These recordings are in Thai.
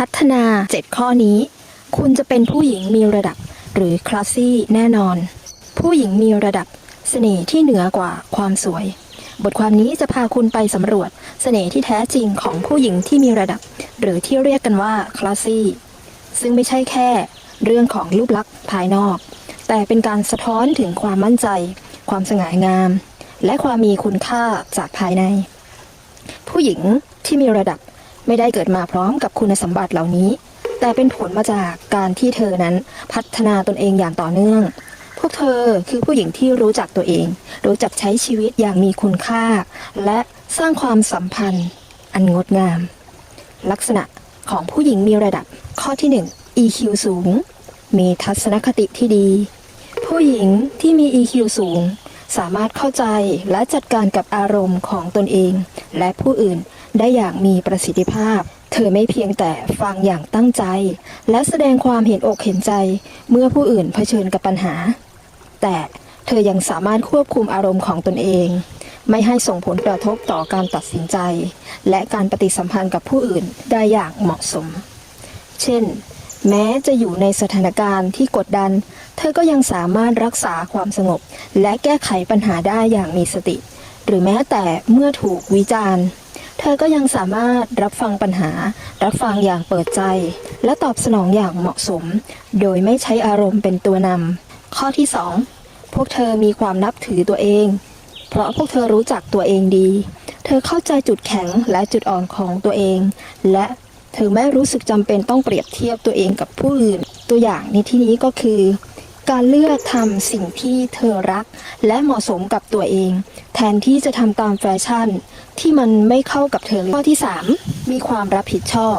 พัฒนา 7 ข้อนี้ คุณจะเป็นผู้หญิงมีระดับ หรือคลาสซี่แน่นอน ผู้หญิงมีระดับเสน่ห์ที่เหนือกว่าความสวย บทความนี้จะพาคุณไปสำรวจเสน่ห์ที่แท้จริงของผู้หญิงที่มีระดับ หรือที่เรียกกันว่าคลาสซี่ซึ่งไม่ใช่แค่ เรื่องของรูปลักษณ์ภายนอก แต่เป็นการสะท้อนถึงความมั่นใจ ความสง่างาม และความมีคุณค่าจากภายใน ผู้หญิงที่มีระดับ ไม่ได้เกิดมาพร้อมกับคุณสมบัติเหล่านี้ แต่เป็นผลมาจากการที่เธอนั้นพัฒนาตนเองอย่างต่อเนื่อง พวกเธอคือผู้หญิงที่รู้จักตัวเอง รู้จักใช้ชีวิตอย่างมีคุณค่า และสร้างความสัมพันธ์ อันงดงาม ลักษณะของผู้หญิงมีระดับข้อที่ 1 EQ สูง มีทัศนคติที่ดี ผู้หญิงที่มี EQ สูง สามารถเข้าใจและจัดการกับอารมณ์ของตนเอง และผู้อื่น ได้อย่างมีประสิทธิภาพ เธอไม่เพียงแต่ฟังอย่างตั้งใจ และแสดงความเห็นอกเห็นใจเมื่อผู้อื่นเผชิญกับปัญหา แต่เธอยังสามารถควบคุมอารมณ์ของตนเอง ไม่ให้ส่งผลกระทบต่อการตัดสินใจ และการปฏิสัมพันธ์กับผู้อื่นได้อย่างเหมาะสม เช่น แม้จะอยู่ในสถานการณ์ที่กดดัน เธอก็ยังสามารถรักษาความสงบ และแก้ไขปัญหาได้อย่างมีสติ หรือแม้แต่เมื่อถูกวิจารณ์ เธอก็ยังสามารถรับฟังปัญหา รับฟังอย่างเปิดใจ และตอบสนองอย่างเหมาะสม โดยไม่ใช้อารมณ์เป็นตัวนำข้อที่ 2 พวกเธอมีความนับถือตัวเอง เพราะพวกเธอรู้จักตัวเองดี เธอเข้าใจจุดแข็งและจุดอ่อนของตัวเอง และเธอไม่รู้สึกจำเป็นต้องเปรียบเทียบตัวเองกับผู้อื่น ตัวอย่างในที่นี้ก็คือการเลือกทำสิ่งที่เธอรัก และเหมาะสมกับตัวเอง แทนที่จะทำตามแฟชั่น ที่มันไม่เข้ากับเธอข้อที่ 3 มีความรับผิดชอบ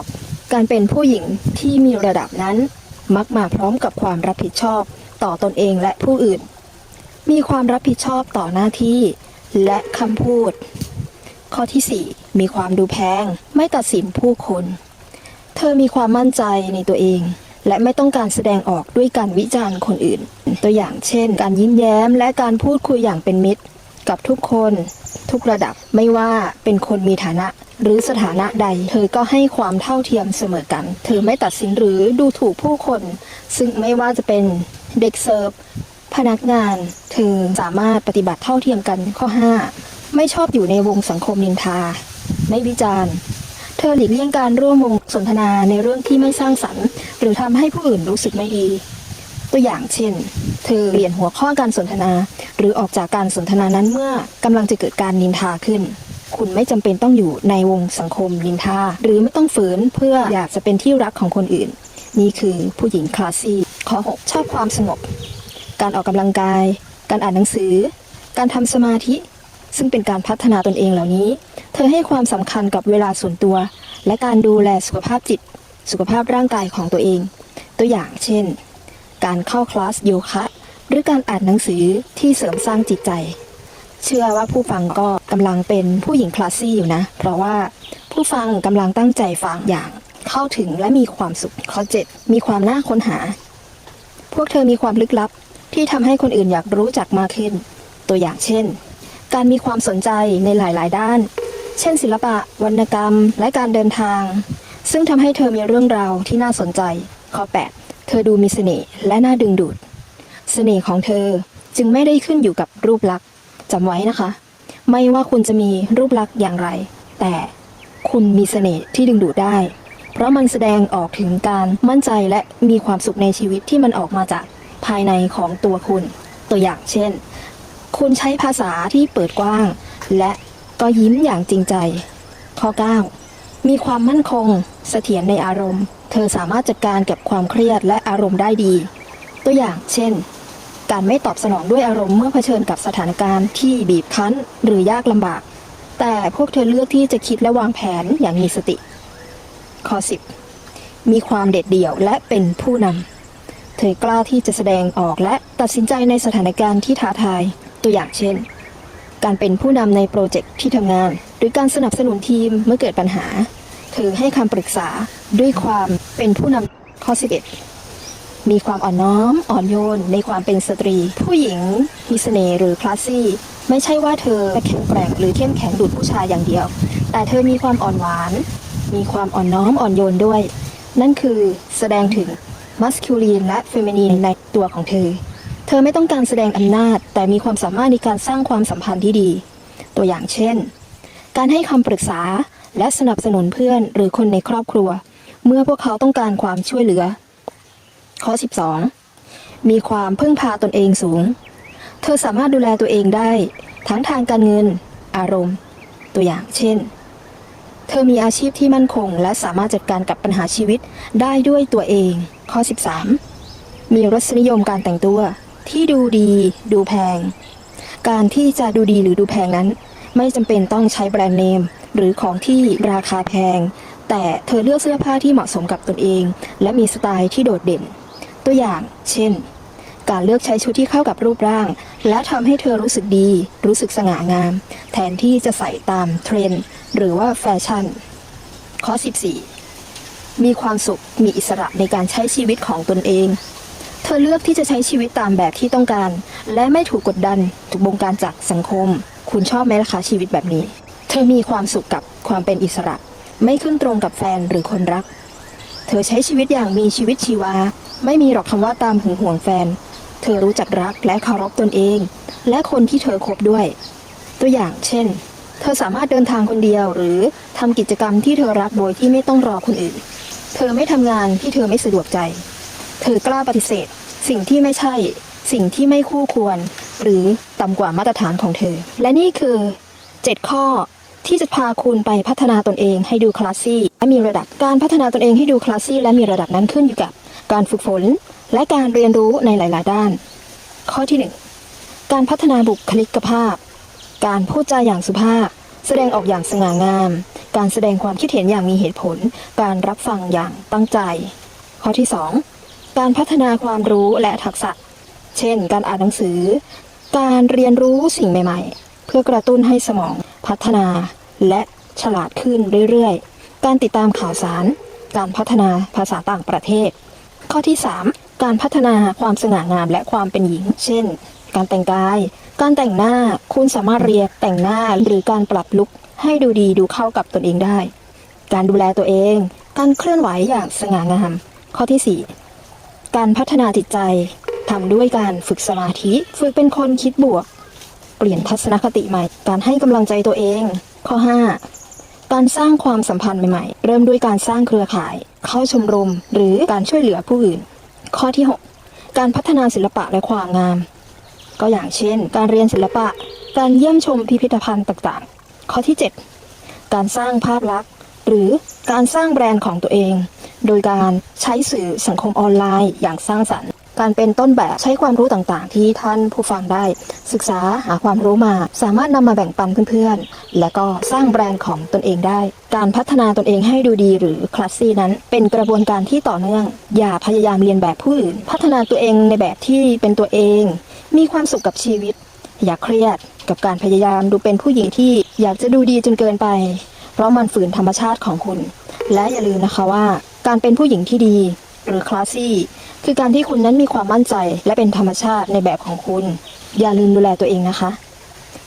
การเป็นผู้หญิงที่มีระดับนั้น มักมาพร้อมกับความรับผิดชอบต่อตนเองและผู้อื่น มีความรับผิดชอบต่อหน้าที่และคำพูด ข้อที่ 4 มีความดูแพง ไม่ตัดสินผู้คน เธอมีความมั่นใจในตัวเอง และไม่ต้องการแสดงออกด้วยการวิจารณ์คนอื่น ตัวอย่างเช่น การยิ้มแย้มและการพูดคุยอย่างเป็นมิตร กับทุกคนทุกระดับไม่ว่าเป็นคนมีฐานะ หรือสถานะใด เธอก็ให้ความเท่าเทียมเสมอกัน เธอไม่ตัดสินหรือดูถูกผู้คน ซึ่งไม่ว่าจะเป็นเด็กเสิร์ฟพนักงาน เธอสามารถปฏิบัติเท่าเทียมกันข้อ 5 ไม่ชอบอยู่ในวงสังคมนินทา ไม่วิจารณ์ เธอหลีกเลี่ยงการร่วมวงสนทนาในเรื่องที่ไม่สร้างสรรค์ หรือทำให้ผู้อื่นรู้สึกไม่ดี ตัวอย่างเช่น เธอเปลี่ยนหัวข้อการสนทนา หรือออกจากการสนทนานั้นเมื่อกำลังจะเกิดการนินทาขึ้น คุณไม่จำเป็นต้องอยู่ในวงสังคมนินทา หรือไม่ต้องฝืนเพื่ออยากจะเป็นที่รักของคนอื่น นี่คือผู้หญิงคลาสซี่ข้อ6ชอบความสงบ การออกกำลังกาย การอ่านหนังสือ การทำสมาธิ ซึ่งเป็นการพัฒนาตนเองเหล่านี้ เธอให้ความสำคัญกับเวลาส่วนตัว และการดูแลสุขภาพจิต สุขภาพร่างกายของตัวเอง ตัวอย่างเช่น การเข้าคลาสโยคะ หรือการอ่านหนังสือที่เสริมสร้างจิตใจ เชื่อว่าผู้ฟังก็กำลังเป็นผู้หญิงคลาสซี่อยู่นะ เพราะว่าผู้ฟังกำลังตั้งใจฟังอย่างเข้าถึงและมีความสุขข้อ7มีความน่าค้นหา พวกเธอมีความลึกลับที่ทำให้คนอื่นอยากรู้จักมากขึ้น ตัวอย่างเช่น การมีความสนใจในหลาย ๆ ด้าน เช่น ศิลปะ วรรณกรรม และการเดินทาง ซึ่งทำให้เธอมีเรื่องราวที่น่าสนใจข้อ8 เธอดูมีเสน่ห์และน่าดึงดูด เสน่ห์ของเธอจึงไม่ได้ขึ้นอยู่กับรูปลักษณ์จำไว้นะคะ ไม่ว่าคุณจะมีรูปลักษณ์อย่างไร แต่คุณมีเสน่ห์ที่ดึงดูดได้ เพราะมันแสดงออกถึงการมั่นใจและมีความสุขในชีวิตที่มันออกมาจากภายในของตัวคุณ ตัวอย่างเช่น คุณใช้ภาษาที่เปิดกว้าง และก็ยิ้มอย่างจริงใจ ข้อ 9 มีความมั่นคงเสถียรในอารมณ์ เธอสามารถจัดการกับความเครียดและอารมณ์ได้ดี ตัวอย่างเช่น การไม่ตอบสนองด้วยอารมณ์เมื่อเผชิญกับสถานการณ์ที่บีบคั้นหรือยากลำบาก แต่พวกเธอเลือกที่จะคิดและวางแผนอย่างมีสติ ข้อ 10 มีความเด็ดเดี่ยวและเป็นผู้นำ เธอกล้าที่จะแสดงออกและตัดสินใจในสถานการณ์ที่ท้าทาย ตัวอย่างเช่น การเป็นผู้นำในโปรเจกต์ที่ทำงาน หรือการสนับสนุนทีมเมื่อเกิดปัญหา เธอให้คำปรึกษาด้วยความเป็นผู้นำข้อ11มีความอ่อนน้อมอ่อนโยนในความเป็นสตรี ผู้หญิงมีเสน่ห์หรือคลาสซี่ ไม่ใช่ว่าเธอแข็งแกร่งหรือเข้มแข็งดูดผู้ชายอย่างเดียว แต่เธอมีความอ่อนหวาน มีความอ่อนน้อมอ่อนโยนด้วย นั่นคือแสดงถึงมัสคิลีนและเฟมินีนในตัวของเธอ เธอไม่ต้องการแสดงอำนาจ แต่มีความสามารถในการสร้างความสัมพันธ์ที่ดี ตัวอย่างเช่น การให้คำปรึกษา และสนับสนุนเพื่อนหรือคนในครอบครัว เมื่อพวกเขาต้องการความช่วยเหลือ ข้อ 12 มีความพึ่งพาตนเองสูง เธอสามารถดูแลตัวเองได้ ทั้งทางการเงิน อารมณ์ ตัวอย่างเช่น เธอมีอาชีพที่มั่นคง และสามารถจัดการกับปัญหาชีวิตได้ด้วยตัวเอง ข้อ 13 มีรสนิยมการแต่งตัวที่ดูดี ดูแพง การที่จะดูดีหรือดูแพงนั้น ไม่จำเป็นต้องใช้แบรนด์เนม หรือของที่ราคาแพง แต่เธอเลือกเสื้อผ้าที่เหมาะสมกับตนเอง และมีสไตล์ที่โดดเด่น ตัวอย่าง เช่น การเลือกใช้ชุดที่เข้ากับรูปร่าง และทำให้เธอรู้สึกดี รู้สึกสง่างาม แทนที่จะใส่ตามเทรนด์หรือว่าแฟชั่น ข้อ 14 มีความสุขมีอิสระในการใช้ชีวิตของตนเองเธอเลือกที่จะใช้ชีวิตตามแบบที่ต้องการ และไม่ถูกกดดัน ถูกบงการจากสังคม คุณชอบไหมล่ะคะชีวิตแบบนี้ ธอมีความสุขกับความเป็นอิสระ ไม่ขึ้นตรงกับแฟนหรือคนรัก เธอใช้ชีวิตอย่างมีชีวิตชีวา ไม่มีหรอกคำว่าตามหึงหวงแฟน เธอรู้จักรักและเคารพตนเอง และคนที่เธอคบด้วย ตัวอย่างเช่น เธอสามารถเดินทางคนเดียวหรือทำกิจกรรมที่เธอรักโดยที่ไม่ต้องรอคนอื่น เธอไม่ทำงานที่เธอไม่สะดวกใจ เธอกล้าปฏิเสธ สิ่งที่ไม่ใช่ สิ่งที่ไม่คู่ควร หรือต่ำกว่ามาตรฐานของเธอ และนี่คือ 7 ข้อ ที่จะพาคุณไปพัฒนาตนเองให้ดูคลาสซี่และมีระดับการพัฒนาตนเองให้ดูคลาสซี่และมีระดับนั้นขึ้นอยู่กับ การฝึกฝน และการเรียนรู้ในหลาย ๆ ด้าน ข้อที่ 1 การพัฒนาบุคลิกภาพ การพูดจาอย่างสุภาพ แสดงออกอย่างสง่างาม การแสดงความคิดเห็นอย่างมีเหตุผล การรับฟังอย่างตั้งใจ ข้อที่ 2 การพัฒนาความรู้และทักษะ เช่น การอ่านหนังสือ การเรียนรู้สิ่งใหม่ ๆ เพื่อกระตุ้นให้สมองพัฒนา และฉลาดขึ้นเรื่อยๆ การติดตามข่าวสาร การพัฒนาภาษาต่างประเทศ ข้อที่ 3 การพัฒนาความสง่างามและความเป็นหญิง เช่น การแต่งกาย การแต่งหน้า คุณสามารถเรียนแต่งหน้าหรือการปรับลุคให้ดูดีดูเข้ากับตนเองได้ การดูแลตัวเอง การเคลื่อนไหวอย่างสง่างาม ข้อที่ 4 การพัฒนาจิตใจทำด้วยการฝึกสมาธิ ฝึกเป็นคนคิดบวก เปลี่ยนทัศนคติใหม่ การให้กำลังใจตัวเอง ข้อ 5 การสร้างความสัมพันธ์ใหม่ๆ เริ่มด้วยการสร้างเครือข่าย เข้าชมรม หรือการช่วยเหลือผู้อื่น ข้อที่ 6 การพัฒนาศิลปะและความงาม ก็อย่างเช่น การเรียนศิลปะ การเยี่ยมชมพิพิธภัณฑ์ต่างๆ ข้อที่ 7 การสร้างภาพลักษณ์ หรือการสร้างแบรนด์ของตัวเอง โดยการใช้สื่อสังคมออนไลน์อย่างสร้างสรรค์ การเป็นต้นแบบใช้ความรู้ต่างๆ ที่ท่านผู้ฟังได้ ศึกษาหาความรู้มา สามารถนำมาแบ่งปันเพื่อนๆ และก็สร้างแบรนด์ของตนเองได้ การพัฒนาตนเองให้ดูดีหรือคลาสซี่นั้น เป็นกระบวนการที่ต่อเนื่อง อย่าพยายามเรียนแบบผู้อื่น พัฒนาตัวเองในแบบที่เป็นตัวเอง มีความสุขกับชีวิต อย่าเครียดกับการพยายามดูเป็นผู้หญิงที่อยากจะดูดีจนเกินไป เพราะมันฝืนธรรมชาติของคุณ และอย่าลืมนะคะว่า การเป็นผู้หญิงที่ดี หรือคลาสซี่ คือการที่คุณนั้นมีความมั่นใจและเป็นธรรมชาติในแบบของคุณ อย่าลืมดูแลตัวเองนะคะ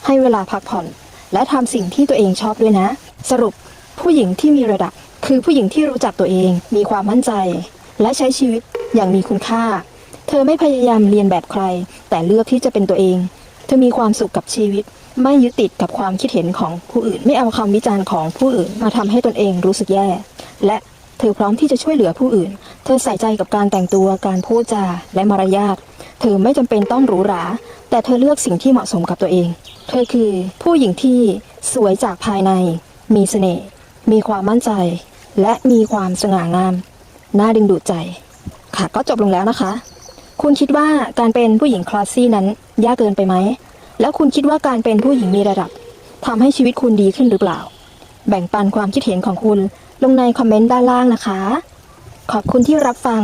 ให้เวลาพักผ่อน และทำสิ่งที่ตัวเองชอบด้วยนะ สรุปผู้หญิงที่มีระดับ คือผู้หญิงที่รู้จักตัวเอง มีความมั่นใจ และใช้ชีวิตอย่างมีคุณค่า เธอไม่พยายามเรียนแบบใคร แต่เลือกที่จะเป็นตัวเอง เธอมีความสุขกับชีวิต ไม่ยึดติดกับความคิดเห็นของผู้อื่น ไม่เอาคำวิจารณ์ของผู้อื่นมาทำให้ตนเองรู้สึกแย่ และเธอพร้อมที่จะช่วยเหลือผู้อื่น ธอใส่ใจกับการแต่งตัวการพูดจาและมารยาท เธอไม่จำเป็นต้องหรูหรา แต่เธอเลือกสิ่งที่เหมาะสมกับตัวเอง เธอคือผู้หญิงที่สวยจากภายใน มีเสน่ห์ มีความมั่นใจ และมีความสง่างาม น่าดึงดูดใจ ค่ะ ก็จบลงแล้วนะคะ คุณคิดว่าการเป็นผู้หญิงคลาสซี่นั้นยากเกินไปไหม แล้วคุณคิดว่าการเป็นผู้หญิงมีระดับทำให้ชีวิตคุณดีขึ้นหรือเปล่า แบ่งปันความคิดเห็นของคุณลงในคอมเมนต์ด้านล่างนะคะ ขอบคุณที่รับฟัง